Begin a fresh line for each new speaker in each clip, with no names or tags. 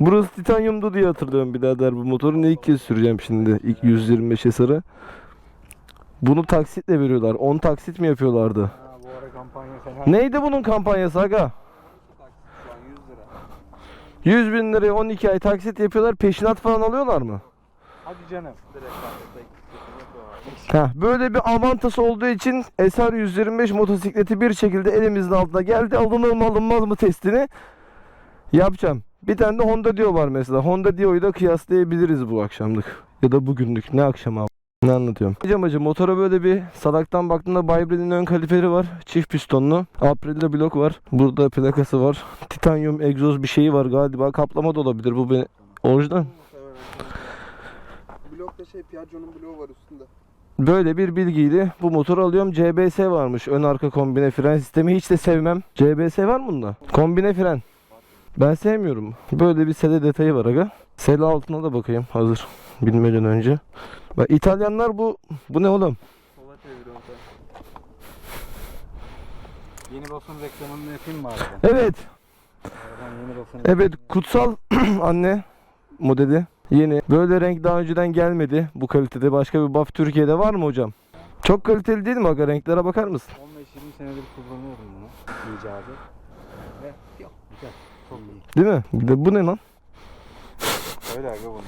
Burası titanyumdu diye hatırlıyorum birader bu motoru. Ne ilk kez süreceğim şimdi ilk 125 SR'ı. Bunu taksitle veriyorlar. 10 taksit mi yapıyorlardı?
Ha, bu ara kampanya fena.
Neydi bunun kampanyası aga?
Şu an 100 lira.
100 bin liraya 12 ay taksit yapıyorlar. Peşinat falan alıyorlar mı?
Hadi canım.
Heh, böyle bir avantası olduğu için SR 125 motosikleti bir şekilde elimizin altına geldi. Alınır mı alınmaz mı testini yapacağım. Bir tane de Honda Dio var mesela. Honda Dio'yu da kıyaslayabiliriz bu akşamlık. Ya da bugünlük. Ne akşam abi? Ne anlatıyorum? Hocam hacı motora böyle bir salaktan baktığında Vibre'nin ön kaliferi var. Çift pistonlu. Aprilia blok var. Burada plakası var. Titanyum egzoz bir şeyi var galiba. Kaplama da olabilir. Bu beni orijinal.
Blokta şey Piaggio'nun bloğu var üstünde.
Böyle bir bilgiydi. Bu motoru alıyorum. CBS varmış. Ön arka kombine fren sistemi. Hiç de sevmem. CBS var mı bunda? Kombine fren. Ben sevmiyorum. Böyle bir sele detayı var aga. Sele altına da bakayım hazır. Bilmeden önce. Bak İtalyanlar bu bu ne oğlum?
Sola sen. Yeni Bos'un reklamını yapayım mı abi?
Evet. Evet kutsal anne modeli. Yeni. Böyle renk daha önceden gelmedi bu kalitede. Başka bir buff Türkiye'de var mı hocam? Çok kaliteli değil mi aga? Renklere bakar mısın?
15-20 senedir kullanıyorum bunu. icadı. Ve yok güzel.
Değil mi? Bu ne lan?
Öyle abi bunun.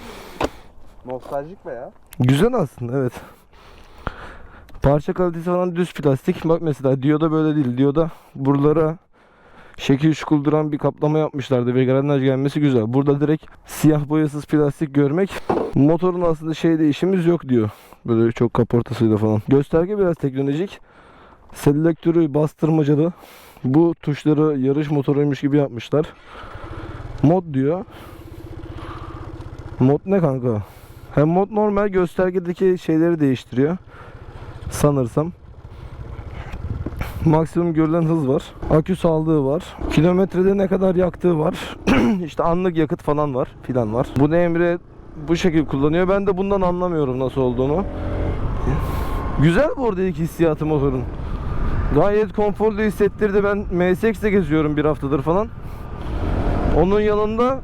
Nostaljik be ya.
Güzel aslında evet. Parça kalitesi falan düz plastik. Bak mesela Dio'da böyle değil. Dio'da buralara şekil şukul duran bir kaplama yapmışlardı ve granaj gelmesi güzel. Burada direkt siyah boyasız plastik görmek motorun aslında şey değişimiz yok diyor. Böyle çok kaportasıyla falan. Gösterge biraz teknolojik. Selektörü bastırmacalı. Bu tuşları yarış motoruymuş gibi yapmışlar. Mod diyor. Mod ne kanka? Hem mod normal göstergedeki şeyleri değiştiriyor. Sanırsam. Maksimum görülen hız var. Akü sağlığı var. Kilometrede ne kadar yaktığı var. işte anlık yakıt falan var. Filan var. Bunu Emre bu şekilde kullanıyor. Ben de bundan anlamıyorum nasıl olduğunu. Güzel bu arada ilk hissiyatı motorun. Gayet konforlu hissettirdi. Ben MSX'te geziyorum bir haftadır falan. Onun yanında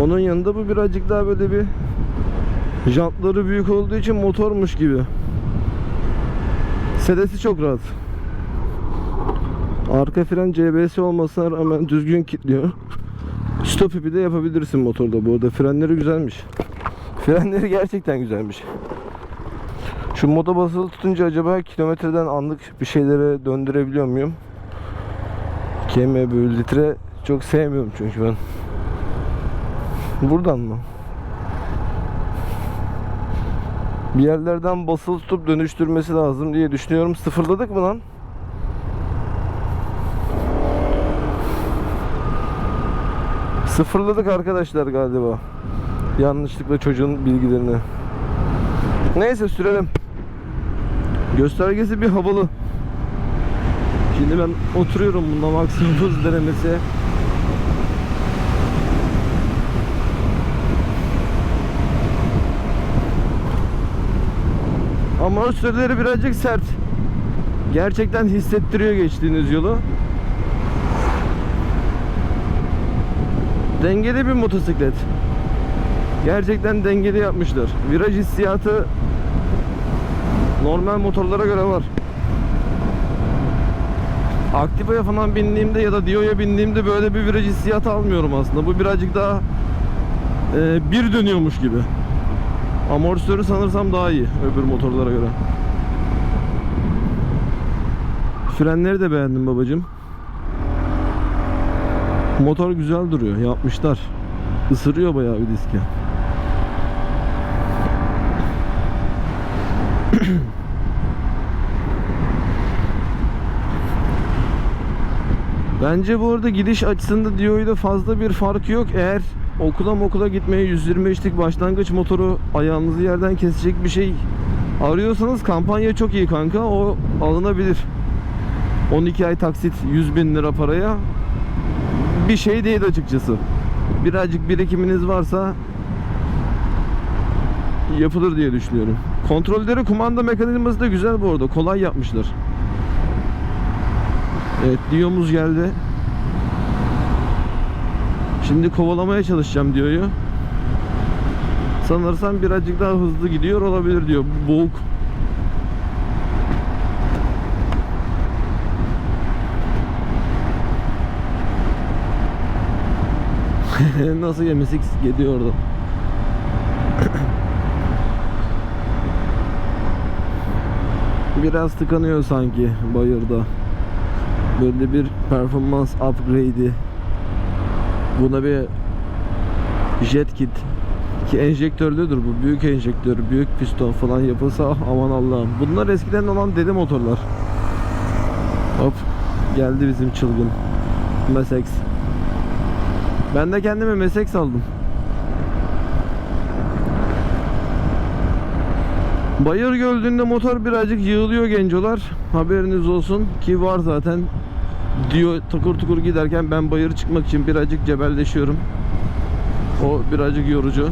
onun yanında bu birazcık daha böyle bir jantları büyük olduğu için motormuş gibi. Sedesi çok rahat. Arka fren CBS olmasına rağmen düzgün kilitliyor. Stop ipi de yapabilirsin motorda bu arada. Frenleri güzelmiş. Frenleri gerçekten güzelmiş. Şu moda basılı tutunca acaba kilometreden anlık bir şeylere döndürebiliyor muyum? km bölü litre çok sevmiyorum çünkü ben. Buradan mı? Bir yerlerden basılı tutup dönüştürmesi lazım diye düşünüyorum. Sıfırladık mı lan? Sıfırladık arkadaşlar galiba. Yanlışlıkla çocuğun bilgilerini. Neyse sürelim. Göstergesi bir havalı. Şimdi ben oturuyorum bunda maksimum hız denemesi. Ama sürüleri birazcık sert. Gerçekten hissettiriyor geçtiğiniz yolu. Dengeli bir motosiklet. Gerçekten dengeli yapmışlar. Viraj hissiyatı normal motorlara göre var. Activa'ya falan bindiğimde ya da Dio'ya bindiğimde böyle bir viraj hissiyatı almıyorum aslında. Bu birazcık daha e, bir dönüyormuş gibi. Amortisörü sanırsam daha iyi öbür motorlara göre. Frenleri de beğendim babacım. Motor güzel duruyor. Yapmışlar. Isırıyor bayağı bir diski. Bence bu arada gidiş açısında Dio'yla fazla bir farkı yok. Eğer okula okula gitmeye 125'lik başlangıç motoru ayağınızı yerden kesecek bir şey arıyorsanız kampanya çok iyi kanka. O alınabilir. 12 ay taksit 100 bin lira paraya bir şey değil açıkçası. Birazcık birikiminiz varsa yapılır diye düşünüyorum. Kontrolleri kumanda mekanizması da güzel bu arada. Kolay yapmışlar. Evet Dio'muz geldi. Şimdi kovalamaya çalışacağım diyor'yu. Sanırsam birazcık daha hızlı gidiyor olabilir diyor. Boğuk. Nasıl yemisik gidiyor orada. Biraz tıkanıyor sanki bayırda. Böyle bir performans upgrade'i. Buna bir jet kit. Ki enjektörlüdür bu büyük enjektör büyük piston falan yapılsa ah, aman Allah'ım. Bunlar eskiden olan deli motorlar. Hop geldi bizim çılgın Mesex ben de kendime Mesex aldım Bayır Gölü'nde motor birazcık yığılıyor gencolar haberiniz olsun ki var zaten diyor takır tukur giderken ben bayır çıkmak için birazcık cebelleşiyorum o birazcık yorucu.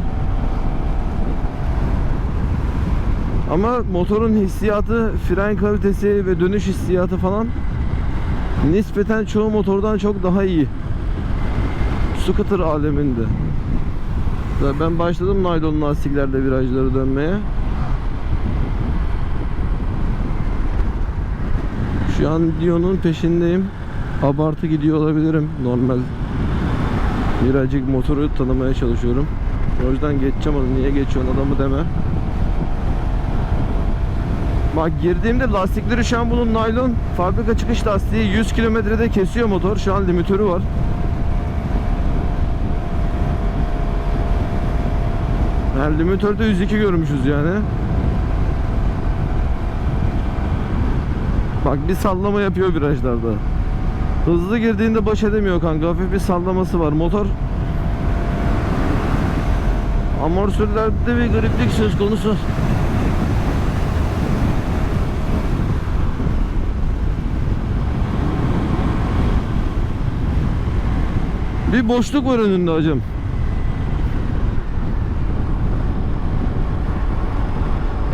Ama motorun hissiyatı, fren kalitesi ve dönüş hissiyatı falan nispeten çoğu motordan çok daha iyi. Scooter aleminde. Ben başladım naylon lastiklerle virajları dönmeye. Şu an Dion'un peşindeyim. Abartı gidiyor olabilirim normal Birazcık motoru tanımaya çalışıyorum. O yüzden geçeceğim onu. Niye geçiyorsun adamı deme. Bak girdiğimde lastikleri şu an bunun naylon fabrika çıkış lastiği 100 kilometrede kesiyor motor. Şu an limitörü var. Yani limitörde 102 görmüşüz yani. Bak bir sallama yapıyor virajlarda. Hızlı girdiğinde baş edemiyor kanka. Hafif bir sallaması var. Motor amortisörlerde bir griplik söz konusu. Bir boşluk var önünde hacım.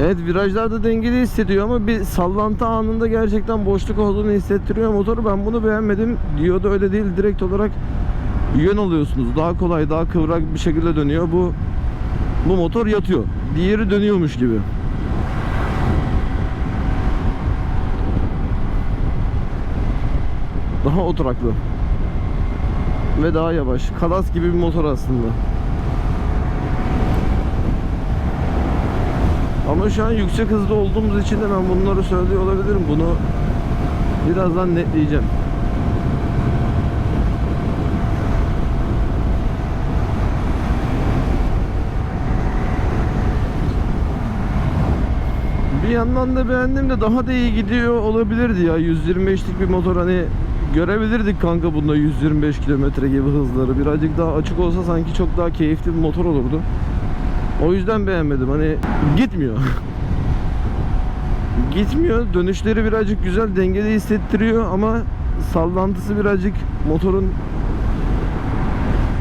Evet virajlarda dengeli hissediyor ama bir sallantı anında gerçekten boşluk olduğunu hissettiriyor motor. Ben bunu beğenmedim. Diyordu öyle değil. Direkt olarak yön alıyorsunuz. Daha kolay, daha kıvrak bir şekilde dönüyor. Bu bu motor yatıyor. Diğeri dönüyormuş gibi. Daha oturaklı. Ve daha yavaş. Kalas gibi bir motor aslında. Ama şu an yüksek hızda olduğumuz için de ben bunları söylüyor olabilirim. Bunu birazdan netleyeceğim. Bir yandan da beğendim de daha da iyi gidiyor olabilirdi ya. 125'lik bir motor hani görebilirdik kanka bunda 125 kilometre gibi hızları. Birazcık daha açık olsa sanki çok daha keyifli bir motor olurdu. O yüzden beğenmedim. Hani gitmiyor. gitmiyor. Dönüşleri birazcık güzel dengeli hissettiriyor ama sallantısı birazcık motorun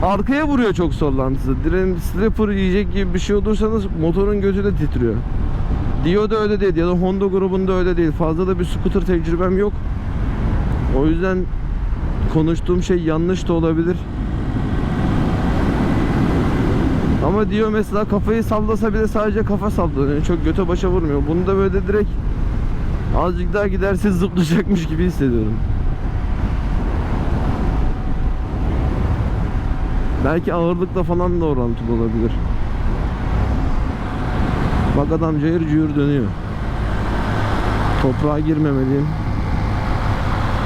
arkaya vuruyor çok sallantısı. Direğin slipper yiyecek gibi bir şey olursanız motorun gözü de titriyor. Dio da öyle değil ya da Honda grubunda öyle değil. Fazla da bir scooter tecrübem yok. O yüzden konuştuğum şey yanlış da olabilir. Ama diyor mesela kafayı sallasa bile sadece kafa sallanıyor. Çok göte başa vurmuyor. Bunu da böyle direkt azıcık daha giderse zıplayacakmış gibi hissediyorum. Belki ağırlıkla falan da orantılı olabilir. Bak adam cayır cayır dönüyor. Toprağa girmemeliyim.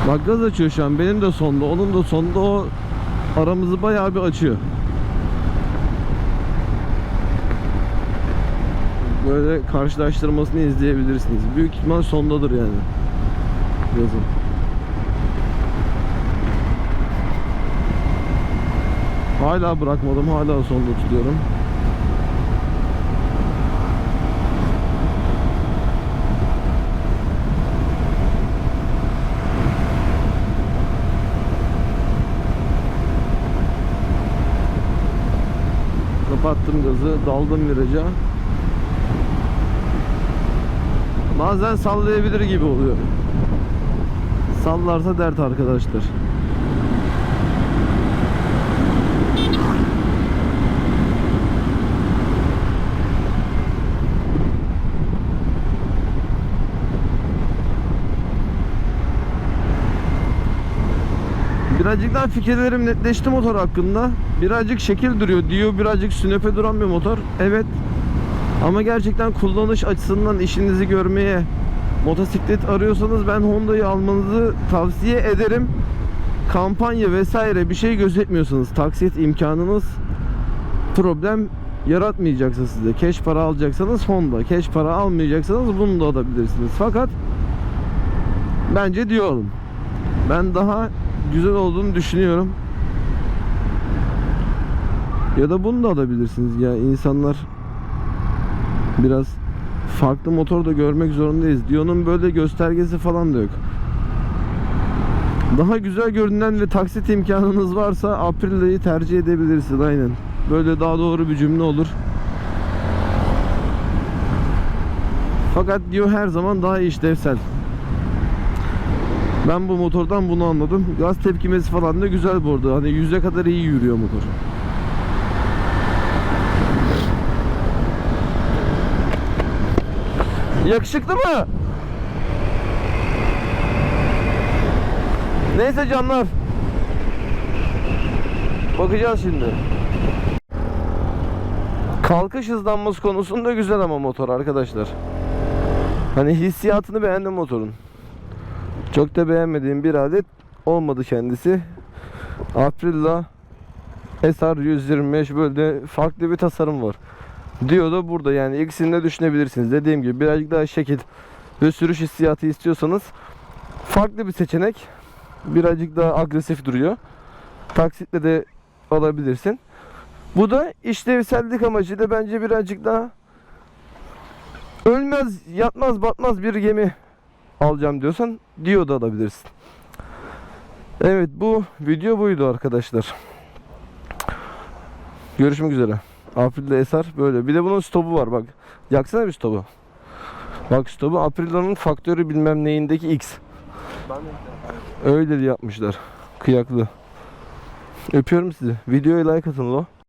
Bak gaz açıyor şu an. Benim de sonda, onun da sonda o aramızı bayağı bir açıyor. Böyle karşılaştırmasını izleyebilirsiniz. Büyük ihtimal sondadır yani. Yazın. Hala bırakmadım. Hala sonda tutuyorum. Kapattım gazı, daldım viraja. Bazen sallayabilir gibi oluyor. Sallarsa dert arkadaşlar. Birazcık daha fikirlerim netleşti motor hakkında. Birazcık şekil duruyor diyor, birazcık sünepe duran bir motor. Evet, ama gerçekten kullanış açısından işinizi görmeye motosiklet arıyorsanız ben Honda'yı almanızı tavsiye ederim. Kampanya vesaire bir şey gözetmiyorsanız taksit imkanınız problem yaratmayacaksa size. Keş para alacaksanız Honda. Keş para almayacaksanız bunu da alabilirsiniz. Fakat bence diyor alın. Ben daha güzel olduğunu düşünüyorum. Ya da bunu da alabilirsiniz ya insanlar biraz farklı motor da görmek zorundayız. Dion'un böyle göstergesi falan da yok. Daha güzel görünen ve taksit imkanınız varsa Aprilia'yı tercih edebilirsin aynen. Böyle daha doğru bir cümle olur. Fakat Dio her zaman daha işlevsel. Ben bu motordan bunu anladım. Gaz tepkimesi falan da güzel bu arada. Hani yüze kadar iyi yürüyor motor. Yakışıklı mı? Neyse canlar. Bakacağız şimdi. Kalkış hızlanması konusunda güzel ama motor arkadaşlar. Hani hissiyatını beğendim motorun. Çok da beğenmediğim bir adet olmadı kendisi. Aprilia SR 125 böyle farklı bir tasarım var. Diyor da burada yani ikisini de düşünebilirsiniz. Dediğim gibi birazcık daha şekil ve sürüş hissiyatı istiyorsanız farklı bir seçenek. Birazcık daha agresif duruyor. Taksitle de alabilirsin. Bu da işlevsellik amacıyla bence birazcık daha ölmez, yatmaz, batmaz bir gemi alacağım diyorsan Dio da alabilirsin. Evet bu video buydu arkadaşlar. Görüşmek üzere. April'de eser böyle. Bir de bunun stopu var bak. Yaksana bir stopu. Bak stopu April'in faktörü bilmem neyindeki X. Öyle yapmışlar. Kıyaklı. Öpüyorum sizi. Videoya like atın lo.